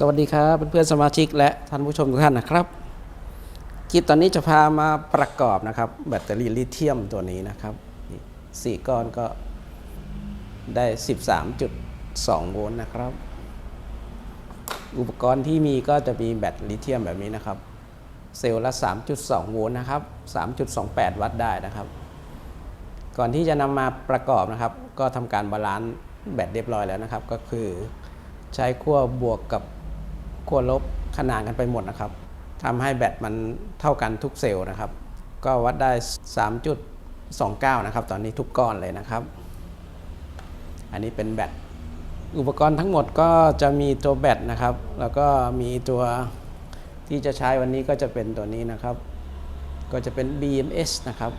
สวัสดีครับเพื่อนๆสมาชิกและท่านผู้ชมทุกท่านนะครับคลิปตอนนี้จะพามาประกอบนะครับ แบตเตอรี่ลิเธียมตัวนี้นะครับนี่สี่ก้อนก็ได้ 13.2 โวลต์นะครับ อุปกรณ์ที่มีก็จะมีแบตลิเธียมแบบนี้นะครับ เซลล์ละ 3.2 โวลต์นะครับ 3.28 วัตต์ได้นะครับ ก่อนที่จะนำมาประกอบนะครับ ก็ทำการบาลานซ์แบตเรียบร้อยแล้วนะครับก็คือใช้ขั้วบวกกับ ขั้วลบขนานกันไปหมดนะครับทำให้แบตมันเท่ากันทุกเซลล์นะครับ ก็วัดได้ 3.29 นะครับ ตอนนี้ทุกก้อนเลยนะครับ อันนี้เป็นแบตอุปกรณ์ทั้งหมดก็จะมีตัวแบตนะครับ แล้วก็มีตัวที่จะใช้วันนี้ก็จะเป็นตัวนี้นะครับ ก็จะเป็น BMS นะครับ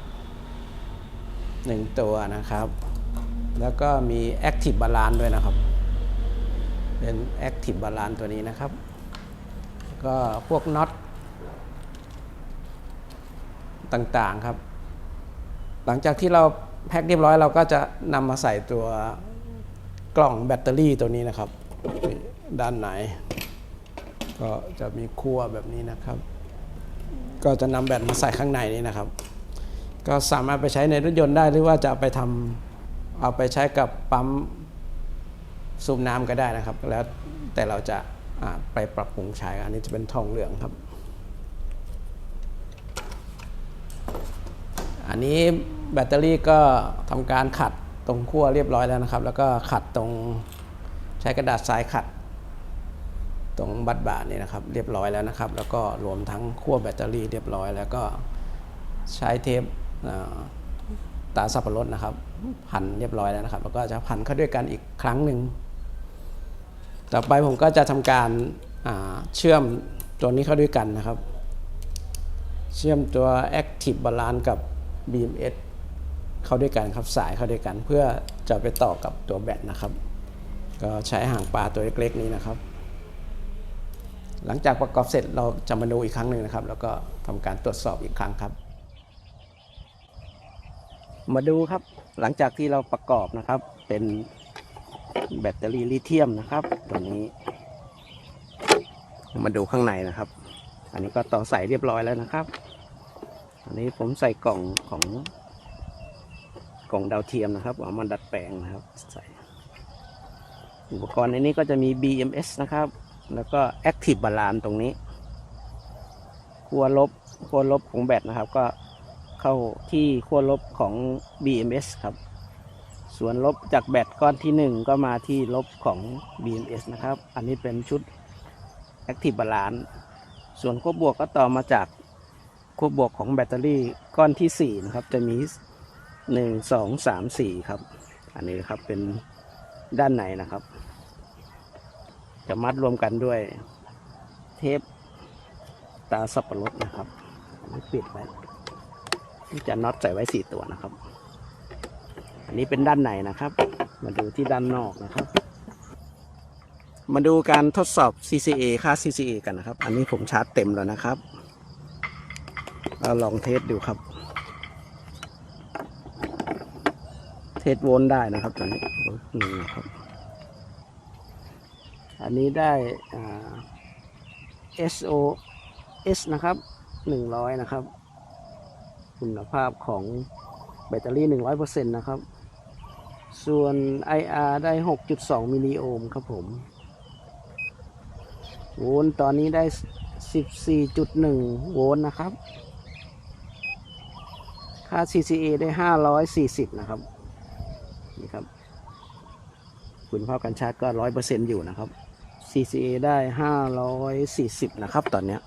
หนึ่งตัวนะครับ แล้วก็มี Active Balance ด้วยนะครับ เป็น Active Balance ตัวนี้นะครับ ก็พวกน็อตต่างๆครับ หลังจากที่เราแพ็คเรียบร้อยเราก็จะนำมาใส่ตัวกล่องแบตเตอรี่ตัวนี้นะครับ ด้านไหน ก็จะมีขั้วแบบนี้นะครับ ก็จะนำแบตมาใส่ข้างในนี้นะครับ ก็สามารถไปใช้ในรถยนต์ได้หรือว่าจะไปทำเอาไปใช้กับปั๊มสูบน้ำก็ได้นะครับ แล้วแต่เราจะ ไปปรับปรุงใช้อันนี้จะเป็นทองเหลืองครับ อันนี้แบตเตอรี่ก็ทำการขัดตรงขั้วเรียบร้อยแล้วนะครับ แล้วก็ขัดตรงใช้กระดาษทรายขัด ตรงบัดบานี่นะครับ เรียบร้อยแล้วนะครับ แล้วก็รวมทั้งขั้วแบตเตอรี่เรียบร้อย แล้วก็ใช้เทปตาสับปะรดนะครับ พันเรียบร้อยแล้วนะครับ แล้วก็จะพันเข้าด้วยกันอีกครั้งหนึ่ง ต่อไปผมก็จะทำการาเชื่อมตัวนี้เข้าด้วยกันนะครับ เชื่อมตัว Active Balance กับ BMS เข้าด้วยกันครับสายเข้าด้วยกัน เพื่อจะไปต่อกับตัวแบตนะครับ ก็ใช้หางปลาตัวเล็กๆนี้นะครับ หลังจากประกอบเสร็จเราจะมาดูอีกครั้งหนึ่งนะครับ แล้วก็ทำการตรวจสอบอีกครั้งครับ มาดูครับหลังจากที่เราประกอบนะครับเป็น แบตเตอรี่ลิเธียมนะครับ ตัวนี้ มาดูข้างในนะครับ อันนี้ก็ต่อใส่เรียบร้อยแล้วนะครับ อันนี้ผมใส่กล่องของกล่องดาวเทียมนะครับเอามาดัดแปลงนะครับใส่อุปกรณ์ในนี้ก็จะมี BMS นะครับ แล้วก็ Active Balance ตรงนี้ขั้วลบขั้วลบของแบตนะครับ ก็เข้าที่ขั้วลบของ BMS ครับ ส่วนลบจากแบตก้อนที่ 1 ก็มาที่ลบของ BMS นะครับ อันนี้เป็นชุด Active Balance ส่วนขั้วบวกก็ต่อมาจากขั้วบวกของแบตเตอรี่ก้อนที่ 4 นะครับ จะมี 1 2 3 4 ครับ อันนี้ครับเป็นด้านในนะครับ จะมัดรวมกันด้วยเทปตาสับปะรดนะครับปิดไว้ที่จะน็อตใส่ไว้ 4 ตัวนะครับ อันนี้เป็นด้านในนะครับ มาดูที่ด้านนอกนะครับ มาดูการทดสอบ CCA ค่า CCA กันนะครับ อันนี้ผมชาร์จเต็มแล้วนะครับเราลองเทสดูครับ เทสโวลต์ได้นะครับตอนนี้นี่ครับ อันนี้ได้ SOS นะครับ 100 นะครับ คุณภาพของแบตเตอรี่ 100%นะครับ ส่วน IR ได้ 6.2 มิลลิโอห์มครับผมโวลต์ตอนนี้ได้ 14.1 โวลต์นะครับ ค่า CCA ได้ 540 นะครับ นี่ครับ คุณภาพการชาร์จก็ 100%อยู่นะครับ CCA ได้ 540 นะครับ ตอนนี้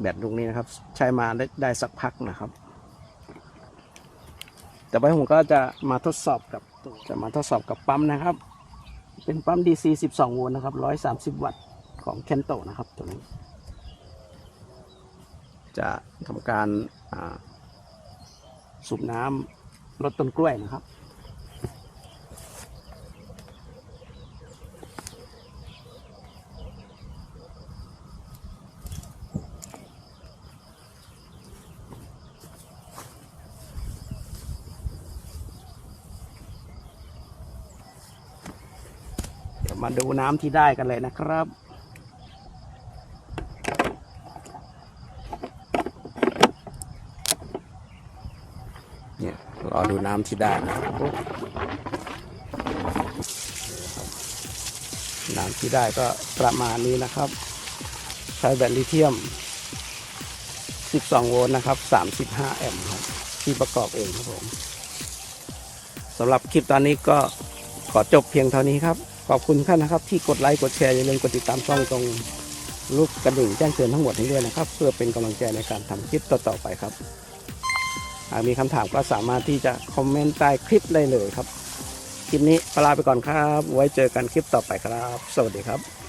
แบตลูกนี้นะครับ ใช้มาได้ได้สักพักนะครับ แต่ไปผมก็จะมาทดสอบกับจะมาทดสอบกับปั๊มนะครับ เป็นปั๊ม DC 12 โวลต์นะครับ 130 วัตต์ของเคนโตนะครับตัวนี้ จะทำการสูบน้ำลดต้นกล้วยนะครับ มาดูน้ำที่ได้กันเลยนะครับ เนี่ยรอดูน้ำที่ได้นะน้ำที่ได้ก็ประมาณนี้นะครับ ใช้แบตลิเทียม 12 โวลต์นะครับ 35 แอมป์ครับที่ประกอบเองครับผมสำหรับคลิปตอนนี้ก็ขอจบเพียงเท่านี้ครับ ขอบคุณท่านนะครับที่กดไลค์กดแชร์อย่าลืมกดติดตามช่องตรงลูกกระดิ่งแจ้งเตือนทั้งหมดให้ด้วยนะครับ เพื่อเป็นกำลังใจในการทำคลิปต่อๆไปครับหากมีคำถามก็สามารถที่จะคอมเมนต์ใต้คลิปได้เลยครับ คลิปนี้ลาไปก่อนครับ ไว้เจอกันคลิปต่อไปครับ สวัสดีครับ